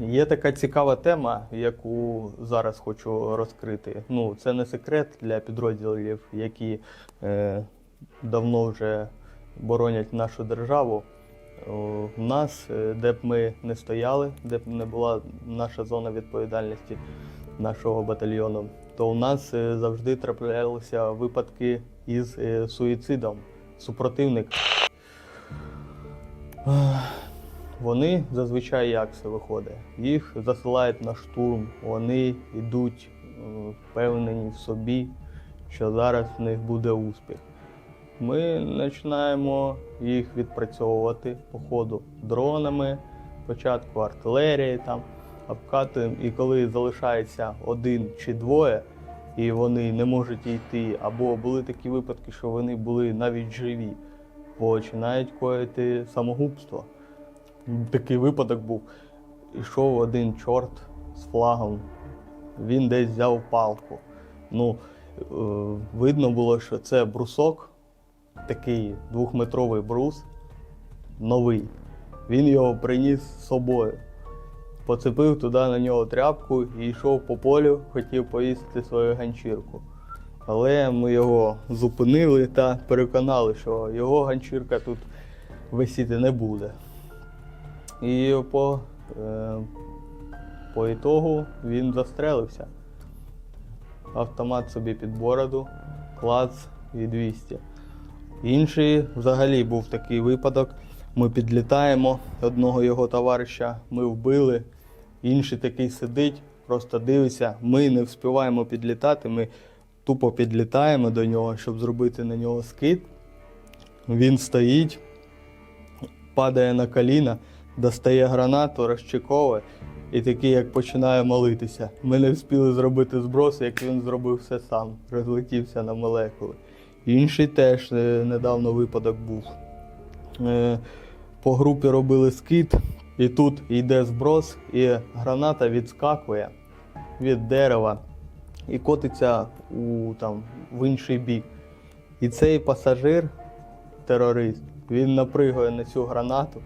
Є така цікава тема, яку зараз хочу розкрити. Ну, це не секрет для підрозділів, які е, давно вже боронять нашу державу. У нас, е, де б ми не стояли, де б не була наша зона відповідальності нашого батальйону, то у нас е, завжди траплялися випадки із е, суїцидом. Супротивник. Вони зазвичай як це виходить? Їх засилають на штурм, вони йдуть е, впевнені в собі, що зараз в них буде успіх. Ми починаємо їх відпрацьовувати по ходу дронами, спочатку артилерії там, обкатуємо. І коли залишається один чи двоє, і вони не можуть йти, або були такі випадки, що вони були навіть живі, починають коїти самогубство. Такий випадок був. Ішов один чорт з флагом, він десь взяв палку. Ну, е, видно було, що це брусок, такий двохметровий брус, новий. Він його приніс з собою. Поцепив туди на нього тряпку і йшов по полю, хотів поїсти свою ганчірку. Але ми його зупинили та переконали, що його ганчірка тут висіти не буде. І по, е, по ітогу він застрелився. Автомат собі під бороду, клац і 200. Інший взагалі був такий випадок. Ми підлітаємо одного його товариша, ми вбили. Інший такий сидить, просто дивиться. Ми не вспіваємо підлітати. Ми тупо підлітаємо до нього, щоб зробити на нього скид. Він стоїть, падає на коліна, достає гранату, розчековує і такий, як починає молитися. Ми не встигли зробити зброс, як він зробив все сам, розлетівся на молекули. Інший теж е, недавно випадок був. Е, По групі робили скид, і тут йде зброс, і граната відскакує від дерева і котиться у, там, в інший бік. І цей пасажир, терорист, він напригує на цю гранату.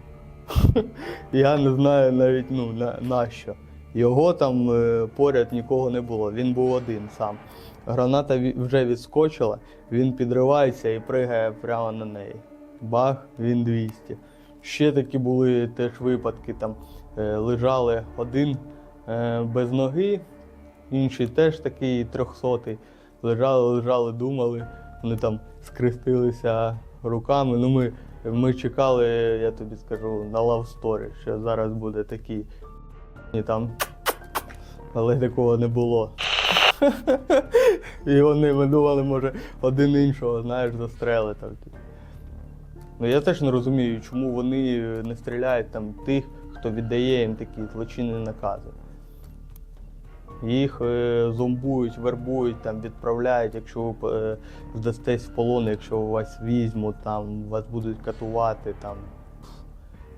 Я не знаю навіть ну, на, на що. Його там е, поряд нікого не було, він був один сам. Граната вже відскочила, він підривається і пригає прямо на неї. Бах, він 200. Ще такі були теж випадки, там е, лежали один е, без ноги, інший теж такий трьохсотий. Лежали, лежали, думали, вони там скрестилися руками. Ну, ми, ми чекали, я тобі скажу, на love story, що зараз буде такий. І там. Але такого не було. І вони ми думали, може, один іншого, знаєш, застрелити. там. Ну я теж не розумію, чому вони не стріляють там тих, хто віддає їм такі злочинні накази. Їх е, зомбують, вербують, там, відправляють, якщо ви е, здастесь в полон, якщо вас візьмуть, там, вас будуть катувати. Там.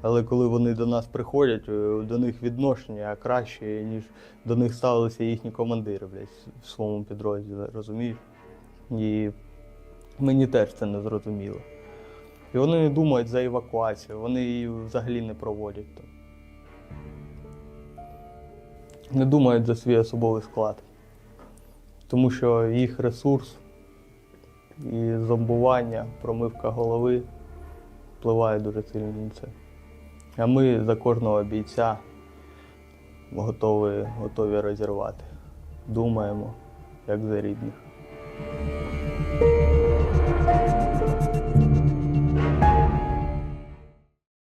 Але коли вони до нас приходять, е, до них відношення краще, ніж до них ставилися їхні командири блядь, в своєму підрозділі, розумієш? І мені теж це не зрозуміло. І вони не думають за евакуацію, вони її взагалі не проводять. Не думають за свій особовий склад. Тому що їх ресурс і зомбування, промивка голови впливає дуже сильно на це. А ми за кожного бійця готові, готові розірвати. Думаємо, як за рідних.